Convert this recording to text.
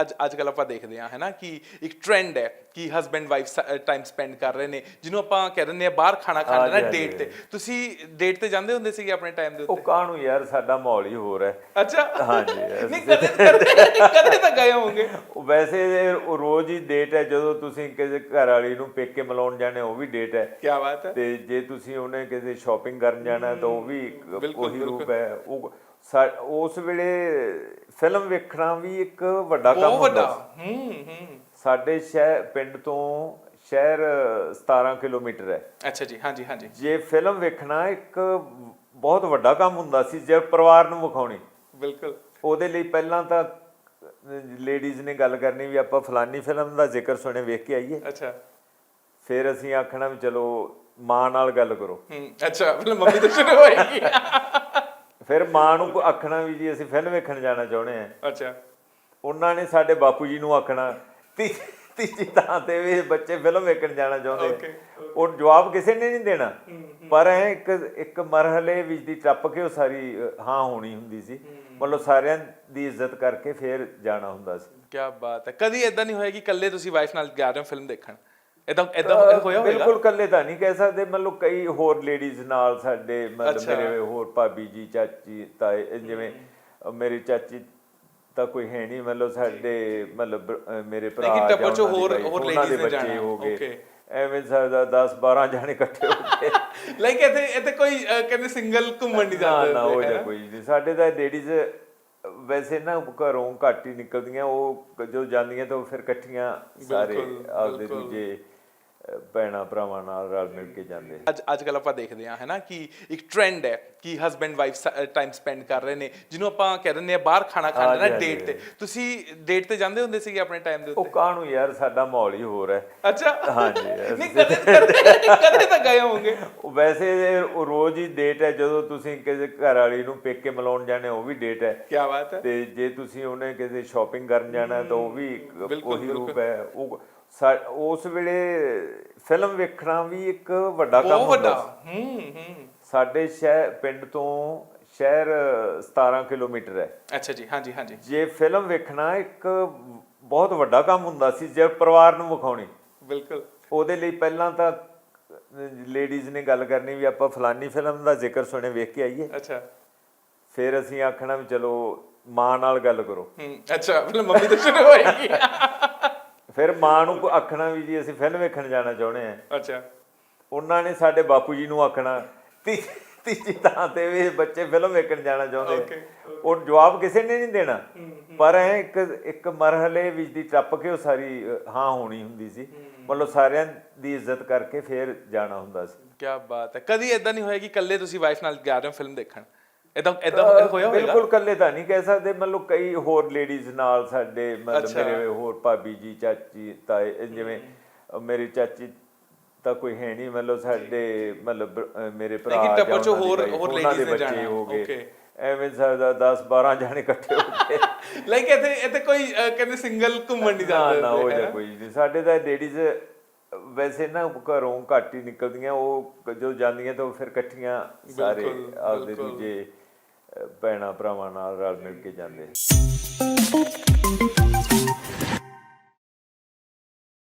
ਅੱਜ ਅੱਜ ਕੱਲ ਆਪਾਂ ਦੇਖਦੇ ਹਾਂ ਹੈ ਨਾ ਕਿ ਇੱਕ ਟ੍ਰੈਂਡ ਹੈ ਕਿ ਹਸਬੈਂਡ ਵਾਈਫ ਟਾਈਮ ਸਪੈਂਡ ਕਰ ਰਹੇ ਨੇ ਜਿਹਨੂੰ ਆਪਾਂ ਕਹਿ ਦਿੰਦੇ ਆ ਬਾਹਰ ਖਾਣਾ ਖਾਣਾ ਹਾਂਜੀ, ਡੇਟ ਤੇ। ਤੁਸੀਂ ਡੇਟ ਤੇ ਜਾਂਦੇ ਹੁੰਦੇ ਸੀਗੇ ਆਪਣੇ ਟਾਈਮ ਦੇ ਉਹ ਉੱਤੇ? ਕਾਹਨੂੰ ਯਾਰ ਸਾਡਾ ਮਾਹੌਲ ਹੀ ਹੋਰ ਹੈ। ਅੱਛਾ। ਹਾਂਜੀ, ਨਹੀਂ ਕਦੇ ਕਦੇ ਕਦੇ ਤਾਂ ਗਏ ਹੋਵੋਗੇ। ਉਹ ਵੈਸੇ ਉਹ ਰੋਜ਼ ਹੀ ਡੇਟ ਹੈ ਜਦੋਂ ਤੁਸੀਂ ਕਿਸੇ ਘਰ ਵਾਲੀ ਨੂੰ ਪੇਕੇ ਮਿਲਾਉਣ ਜਾਣੇ ਉਹ ਵੀ ਡੇਟ ਹੈ। ਕੀ ਬਾਤ ਹੈ। ਤੇ ਜੇ ਤੁਸੀਂ ਉਹਨੇ ਕਿਸੇ ਸ਼ਾਪਿੰਗ ਕਰਨ ਜਾਣਾ ਤਾਂ ਉਹ ਵੀ ਉਹੀ ਰੂਪ ਹੈ। ਉਹ ਉਸ ਵੇਲੇ ਫਿਲਮ ਵੇਖਣਾ ਵੀ ਇੱਕ ਵੱਡਾ ਕੰਮ ਬਹੁਤ ਹੁੰਦਾ ਵੱਡਾ। ਹੂੰ ਹੂੰ। ਸਾਡੇ ਸ਼ਹਿਰ ਪਿੰਡ ਤੋਂ ਸ਼ਹਿਰ 17 ਕਿਲੋਮੀਟਰ ਹੈ। ਅੱਛਾ ਜੀ ਹਾਂਜੀ ਹਾਂਜੀ। ਜੇ ਫਿਲਮ ਵੇਖਣਾ ਇੱਕ ਬਹੁਤ ਵੱਡਾ ਕੰਮ ਹੁੰਦਾ ਸੀ ਜੇ ਪਰਿਵਾਰ ਨੂੰ ਵਿਖਾਉਣੀ। ਬਿਲਕੁਲ। ਉਹਦੇ ਲਈ ਪਹਿਲਾਂ ਤਾਂ ਲੇਡੀਜ਼ ਨੇ ਗੱਲ ਕਰਨੀ ਵੀ ਆਪਾਂ ਫਲਾਨੀ ਫਿਲਮ ਦਾ ਜ਼ਿਕਰ ਸੁਣੇ ਵੇਖ ਕੇ ਆਈਏ। ਅੱਛਾ। ਫਿਰ ਅਸੀਂ ਆਖਣਾ ਵੀ ਚਲੋ ਮਾਂ ਨਾਲ ਗੱਲ ਕਰੋ। ਹੂੰ ਅੱਛਾ ਫਿਰ ਮੰਮੀ ਤੋਂ ਸ਼ੁਰੂ ਹੋਏਗੀ। ਫਿਰ ਮਾਂ ਨੂੰ ਆਖਣਾ ਵੀ ਜੀ ਅਸੀਂ ਫਿਲਮ ਵੇਖਣ ਜਾਣਾ ਚਾਹੁੰਦੇ ਆ ਅੱਛਾ। ਉਹਨਾਂ ਨੇ ਸਾਡੇ ਬਾਪੂ ਜੀ ਨੂੰ ਆਖਣਾ ਤੀ ਤੀਜੀ ਥਾਂ ਤੇ ਵੀ ਬੱਚੇ ਫਿਲਮ ਵੇਖਣ ਜਾਣਾ ਚਾਹੁੰਦੇ। ਉਹ ਜਵਾਬ ਕਿਸੇ ਨੇ ਨਹੀਂ ਦੇਣਾ। ਪਰ ਐ ਇੱਕ ਇੱਕ ਮਰਹਲੇ ਵਿੱਚ ਦੀ ਟੱਪ ਕੇ ਉਹ ਸਾਰੀ ਹਾਂ ਹੋਣੀ ਹੁੰਦੀ ਸੀ। ਮਤਲਬ ਸਾਰਿਆਂ ਦੀ ਇੱਜ਼ਤ ਕਰਕੇ ਫਿਰ ਜਾਣਾ ਹੁੰਦਾ ਸੀ। ਕੀ ਬਾਤ ਹੈ। ਕਦੀ ਇਦਾਂ ਨਹੀਂ ਹੋਇਆ ਕਿ ਇਕੱਲੇ ਤੁਸੀਂ ਵਾਈਫ ਨਾਲ ਜਾ ਰਹੇ ਹੋ ਫਿਲਮ ਦੇਖਣ? ਇਦਾਂ ਇਦਾਂ ਹੋਇਆ ਹੋਵੇਗਾ ਬਿਲਕੁਲ ਇਕੱਲੇ ਤਾਂ ਨਹੀਂ ਕਹਿ ਸਕਦੇ ਮਤਲਬ ਕਈ ਹੋਰ ਲੇਡੀਜ਼ ਨਾਲ ਸਾਡੇ ਮਤਲਬ। ਮੇਰੇ ਹੋਰ ਭਾਬੀ ਜੀ ਚਾਚੀ ਤਾਏ ਜਿਵੇਂ ਮੇਰੀ ਚਾਚੀ ਤਾਂ ਕੋਈ ਹੈ ਨਹੀਂ ਮਤਲਬ ਸਾਡੇ ਮਤਲਬ ਮੇਰੇ ਭਰਾ ਲੇਕਿਨ ਟੱਬਰ ਚੋਂ ਹੋਰ- ਹੋਰ ladies ਨੇ ਜਾਣਾ। Okay. ਐਵੇਂ ਸਾਡਾ 10 12 ਜਾਣੇ ਇਕੱਠੇ ਹੋ ਗਏ ਲਾਈਕ ਇੱਥੇ ਇੱਥੇ ਕੋਈ ਕਹਿੰਦੇ ਸਿੰਗਲ ਘੁੰਮਣ ਨਹੀਂ ਜਾਂਦੇ ਨਾ ਹੈ ਜਾਂ? ਕੋਈ ਨਹੀਂ ਸਾਡੇ ਤਾਂ ਲੇਡੀਜ਼ ਵੈਸੇ ਨਾ ਘਰੋਂ ਘੱਟ ਹੀ ਨਿਕਲਦੀਆਂ ਉਹ ਜੋ ਜਾਂਦੀਆਂ ਤਾਂ ਫਿਰ ਇਕੱਠੀਆਂ ਸਾਰੇ ਆਪਦੇ। ਦੂਜੇ ਭੈਣਾਂ ਭਰਾਵਾਂ ਨਾਲ ਰਲ ਮਿਲ ਕੇ ਜਾਂਦੇ। ਅੱਜ ਅੱਜ ਕੱਲ ਆਪਾਂ ਦੇਖਦੇ ਹਾਂ, ਹੈ ਕਿ ਇੱਕ ਟ੍ਰੈਂਡ ਹੈ ਕਿ ਹਸਬੈਂਡ ਵਾਈਫ ਟਾਈਮ ਸਪੈਂਡ ਕਰ ਰਹੇ ਨੇ ਜਿਹਨੂੰ ਆਪਾਂ ਕਹਿ ਦਿੰਦੇ ਆ ਬਾਹਰ ਖਾਣਾ ਖਾਣਾ ਹਾਂਜੀ। ਡੇਟ ਤੇ। ਤੁਸੀਂ ਡੇਟ ਤੇ ਜਾਂਦੇ ਹੁੰਦੇ ਸੀਗੇ ਆਪਣੇ ਟਾਈਮ ਦੇ ਉਹ ਉੱਤੇ ਕਾਹਨੂੰ ਯਾਰ ਸਾਡਾ ਮਾਹੌਲ ਹੀ ਹੋਰ ਹੈ। ਅੱਛਾ। ਹਾਂਜੀ, ਨਹੀਂ ਕਦੇ ਕਦੇ ਕਦੇ ਤਾਂ ਗਏ ਹੋਵੋਗੇ। ਉਹ ਵੈਸੇ ਉਹ ਰੋਜ਼ ਹੀ ਡੇਟ ਹੈ ਜਦੋਂ ਤੁਸੀਂ ਕਿਸੇ ਘਰ ਵਾਲੀ ਨੂੰ ਪੇਕੇ ਮਿਲਾਉਣ ਜਾਣੇ ਉਹ ਵੀ ਡੇਟ ਹੈ। ਕੀ ਬਾਤ ਹੈ। ਤੇ ਜੇ ਤੁਸੀਂ ਉਹਨੇ ਕਿਸੇ ਸ਼ਾਪਿੰਗ ਕਰਨ ਜਾਣਾ ਤਾਂ ਉਹ ਵੀ ਉਹੀ ਰੂਪ ਹੈ। ਉਹ ਉਸ ਵੇਲੇ ਫਿਲਮ ਵੇਖਣਾ ਵੀ ਇੱਕ ਵੱਡਾ ਕੰਮ ਹੁੰਦਾ ਸੀ। ਹੂੰ ਹੂੰ। ਸਾਡੇ ਸ਼ਹਿਰ ਪਿੰਡ ਤੋਂ ਸ਼ਹਿਰ 17 ਕਿਲੋਮੀਟਰ ਹੈ। ਅੱਛਾ ਜੀ ਹਾਂਜੀ ਹਾਂਜੀ। ਜੇ ਫਿਲਮ ਵੇਖਣਾ ਇੱਕ ਬਹੁਤ ਵੱਡਾ ਕੰਮ ਹੁੰਦਾ ਸੀ ਜੇ ਪਰਿਵਾਰ ਨੂੰ ਵਿਖਾਉਣੀ। ਬਿਲਕੁਲ। ਉਹਦੇ ਲਈ ਪਹਿਲਾਂ ਤਾਂ ਲੇਡੀਜ਼ ਨੇ ਗੱਲ ਕਰਨੀ ਵੀ ਆਪਾਂ ਫਲਾਨੀ ਫਿਲਮ ਦਾ ਜ਼ਿਕਰ ਸੁਣੇ ਵੇਖ ਕੇ ਆਈਏ। ਅੱਛਾ। ਫਿਰ ਅਸੀਂ ਆਖਣਾ ਵੀ ਚਲੋ ਮਾਂ ਨਾਲ ਗੱਲ ਕਰੋ। ਹੂੰ ਅੱਛਾ ਫਿਰ ਮੰਮੀ ਤੋਂ ਸ਼ੁਰੂ ਹੋਏਗੀ ਫਿਰ ਮਾਂ ਨੂੰ ਆਖਣਾ ਵੀ ਜੀ ਅਸੀਂ ਫਿਲਮ ਵੇਖਣ ਜਾਣਾ ਚਾਹੁੰਦੇ ਆ ਅੱਛਾ। ਉਹਨਾਂ ਨੇ ਸਾਡੇ ਬਾਪੂ ਜੀ ਨੂੰ ਆਖਣਾ ਤੀਜੀ ਥਾਂ ਤੇ ਵੀ ਬੱਚੇ ਫਿਲਮ ਵੇਖਣ ਜਾਣਾ ਚਾਹੁੰਦੇ। ਉਹ ਜਵਾਬ ਕਿਸੇ ਨੇ ਨਹੀਂ ਦੇਣਾ। ਪਰ ਐ ਇੱਕ ਇੱਕ ਮਰਹਲੇ ਵਿੱਚ ਦੀ ਟੱਪ ਕੇ ਉਹ ਸਾਰੀ ਹਾਂ ਹੋਣੀ ਹੁੰਦੀ ਸੀ। ਮਤਲਬ ਸਾਰਿਆਂ ਦੀ ਇੱਜ਼ਤ ਕਰਕੇ ਫਿਰ ਜਾਣਾ ਹੁੰਦਾ ਸੀ। ਕੀ ਬਾਤ ਹੈ। ਕਦੀ ਇਦਾਂ ਨਹੀਂ ਹੋਇਆ ਕਿ ਇਕੱਲੇ ਤੁਸੀਂ ਵਾਈਫ ਨਾਲ ਜਾ ਰਹੇ ਹੋ ਫਿਲਮ ਦੇਖਣ? ਇਦਾਂ ਇਦਾਂ ਹੋਇਆ ਹੋਵੇਗਾ? ਬਿਲਕੁਲ ਇਕੱਲੇ ਤਾਂ ਨਹੀਂ ਕਹਿ ਸਕਦੇ। ਮਤਲਬ ਕਈ ਹੋਰ ਲੇਡੀਜ਼ ਨਾਲ ਸਾਡੇ ਮਤਲਬ। ਮੇਰੇ ਹੋਰ ਭਾਬੀ ਜੀ ਚਾਚੀ ਤਾਏ ਜਿਵੇਂ ਮੇਰੀ ਚਾਚੀ ਤਾਂ ਕੋਈ ਹੈ ਨਹੀਂ ਮਤਲਬ ਸਾਡੇ ਮਤਲਬ ਮੇਰੇ ਭਰਾ ਲੇਕਿਨ ਟੱਬਰ ਚੋਂ ਹੋਰ- ਹੋਰ ladies ਨੇ ਜਾਣਾ। Okay. ਐਵੇਂ ਸਾਡਾ 10 12 ਜਾਣੇ ਇਕੱਠੇ ਹੋ ਗਏ ਲਾਈਕ ਇੱਥੇ ਇੱਥੇ ਕੋਈ ਕਹਿੰਦੇ ਸਿੰਗਲ ਘੁੰਮਣ ਨਹੀਂ ਜਾਂਦੇ ਨਾ ਹੈ ਜਾਂ? ਕੋਈ ਨਹੀਂ ਸਾਡੇ ਤਾਂ ਲੇਡੀਜ਼ ਵੈਸੇ ਨਾ ਘਰੋਂ ਘੱਟ ਹੀ ਨਿਕਲਦੀਆਂ ਉਹ ਜੋ ਜਾਂਦੀਆਂ ਤਾਂ ਫਿਰ ਇਕੱਠੀਆਂ ਸਾਰੇ ਆਪਦੇ। ਦੂਜੇ ਭੈਣਾਂ ਭਰਾਵਾਂ ਨਾਲ ਰਲ ਮਿਲ ਕੇ ਜਾਂਦੇ